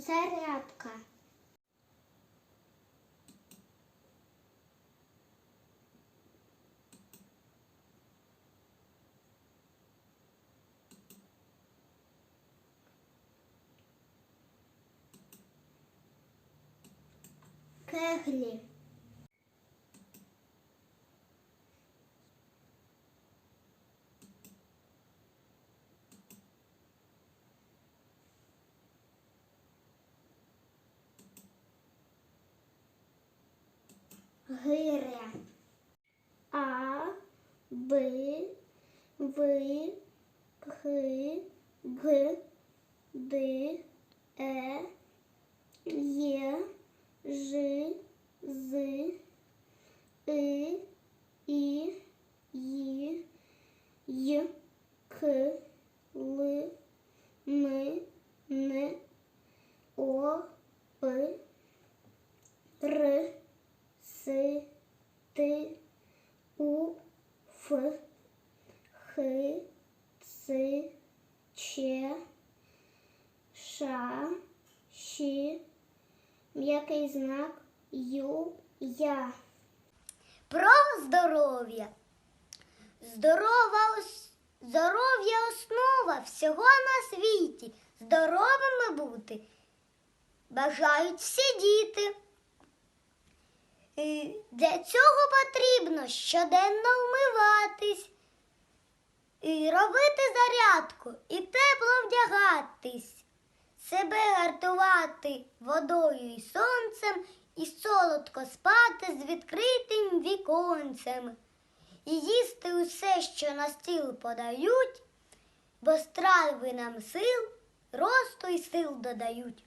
Зарядка. Кеглі. Гиря. А, Б, В, Х, Г, Д, Е, Є, Ж, З, И, І, Й, Й, К, Л, М, Н, О, П, Р, С, Т, У, Ф, Х, Ц, Ч, Ш, Щ, м'який знак Ю, Я. Про здоров'я. Здорова здоров'я основа всього на світі. Здоровими бути бажають всі діти. Для цього потрібно щоденно вмиватись, і робити зарядку, і тепло вдягатись, себе гартувати водою і сонцем, і солодко спати з відкритим віконцем, і їсти усе, що на стіл подають, бо страви нам сил, росту і сил додають.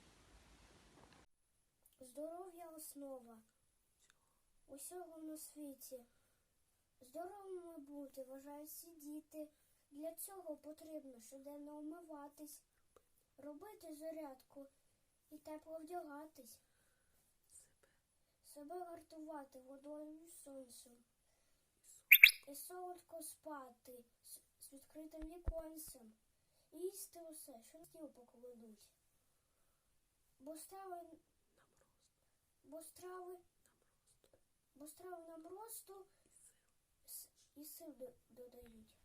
Здоров'я основа усього на світі. Здоровими бути вважають всі діти. Для цього потрібно щоденно вмиватись, робити зарядку і тепло вдягатись, себе гартувати водою і сонцем, і солодко спати з, відкритим віконцем, і їсти усе, що стіл покладуть. Бо страви бо страви, бо страви нам росту і сил додають.